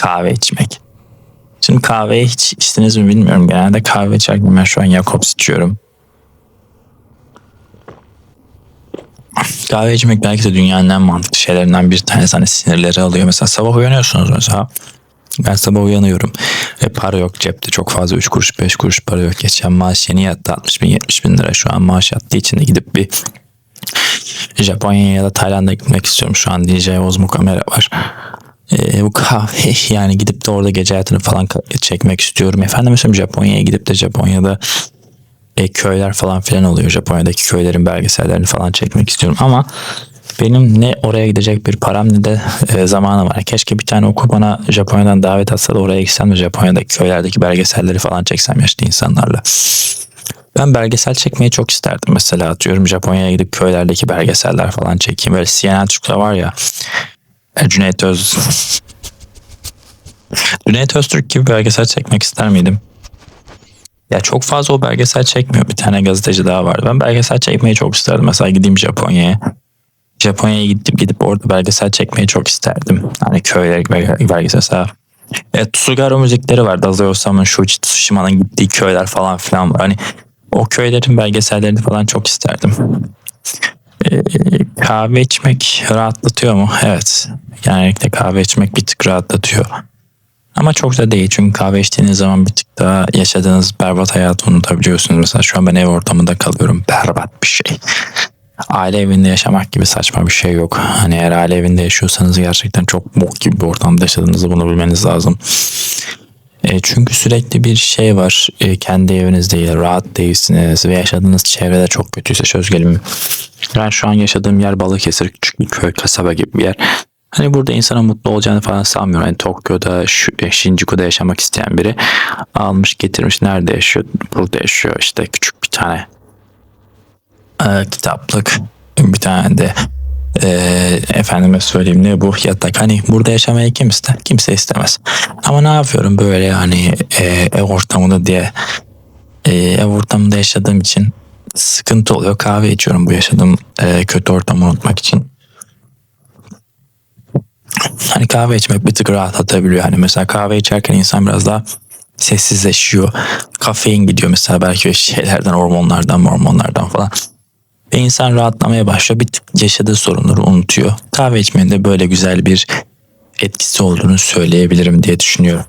kahve içmek. Şimdi kahveyi hiç içtiniz mi bilmiyorum. Genelde kahve içerken ben şu an Jacobs içiyorum. Kahve içmek belki de dünyanın en mantıklı şeylerinden bir tanesi. Hani sinirleri alıyor. Mesela sabah uyanıyorsunuz mesela. Ben sabah uyanıyorum. E, para yok cepte çok fazla 3 kuruş 5 kuruş para yok. Geçen maaş yeni yattı 60 bin 70 bin lira şu an maaş yattığı için de gidip bir Japonya'ya ya da Tayland'a gitmek istiyorum. Şu an DJ Ozmo kamera var. E, bu kahve yani gidip de orada gece hayatını falan çekmek istiyorum. Efendim mesela Japonya'ya gidip de Japonya'da e, köyler falan filan oluyor. Japonya'daki köylerin belgesellerini falan çekmek istiyorum ama benim ne oraya gidecek bir param ne de e, zamanım var. Keşke bir tane okul bana Japonya'dan davet atsa da oraya gitsem de Japonya'daki köylerdeki belgeselleri falan çeksem yaşlı insanlarla. Ben belgesel çekmeyi çok isterdim. Mesela atıyorum Japonya'ya gidip köylerdeki belgeseller falan çekeyim. Böyle CNN Türk'te var ya e, Cüneyt Öz Cüneyt Öztürk gibi belgesel çekmek ister miydim? Ya çok fazla o belgesel çekmiyor. Bir tane gazeteci daha var. Ben belgesel çekmeyi çok isterdim. Mesela gideyim Japonya'ya. Japonya'ya gidip gidip orada belgesel çekmeyi çok isterdim. Hani belge- belgesel mesela. E, Tsugaro müzikleri var. Dazai Osamu'nun Shuichi Tsushima'nın gittiği köyler falan filan var. Hani o köylerin belgesellerini falan çok isterdim. E, kahve içmek rahatlatıyor mu? Evet. Genellikle kahve içmek bir tık rahatlatıyor. Ama çok da değil çünkü kahve içtiğiniz zaman bir tık daha yaşadığınız berbat hayatı unutabiliyorsunuz. Mesela şu an ben ev ortamında kalıyorum. Berbat bir şey. Aile evinde yaşamak gibi saçma bir şey yok. Hani eğer aile evinde yaşıyorsanız gerçekten çok bok gibi bir ortamda yaşadığınızı bunu bilmeniz lazım. E, çünkü sürekli bir şey var. E, kendi eviniz değil, rahat değilsiniz ve yaşadığınız çevrede çok kötüyse söz gelimi. Ben şu an yaşadığım yer Balıkesir, küçük bir köy, kasaba gibi bir yer. Hani burada insanın mutlu olacağını falan sanmıyorum. Hani Tokyo'da, e, Shinjuku'da yaşamak isteyen biri almış getirmiş. Nerede yaşıyor? Burada yaşıyor. İşte küçük bir tane e, kitaplık. Bir tane de e, efendime söyleyeyim ne bu yatak. Hani burada yaşamayı kim ister? Kimse istemez. Ama ne yapıyorum böyle hani e, ev ortamında diye e, ev ortamında yaşadığım için sıkıntı oluyor. Kahve içiyorum bu yaşadığım e, kötü ortamı unutmak için. Hani kahve içmek bir tık rahatlatabiliyor. Hani mesela kahve içerken insan biraz daha sessizleşiyor. Kafein gidiyor mesela belki şeylerden, hormonlardan, hormonlardan falan. İnsan rahatlamaya başlıyor. Bir tık yaşadığı sorunları unutuyor. Kahve içmenin de böyle güzel bir etkisi olduğunu söyleyebilirim diye düşünüyorum.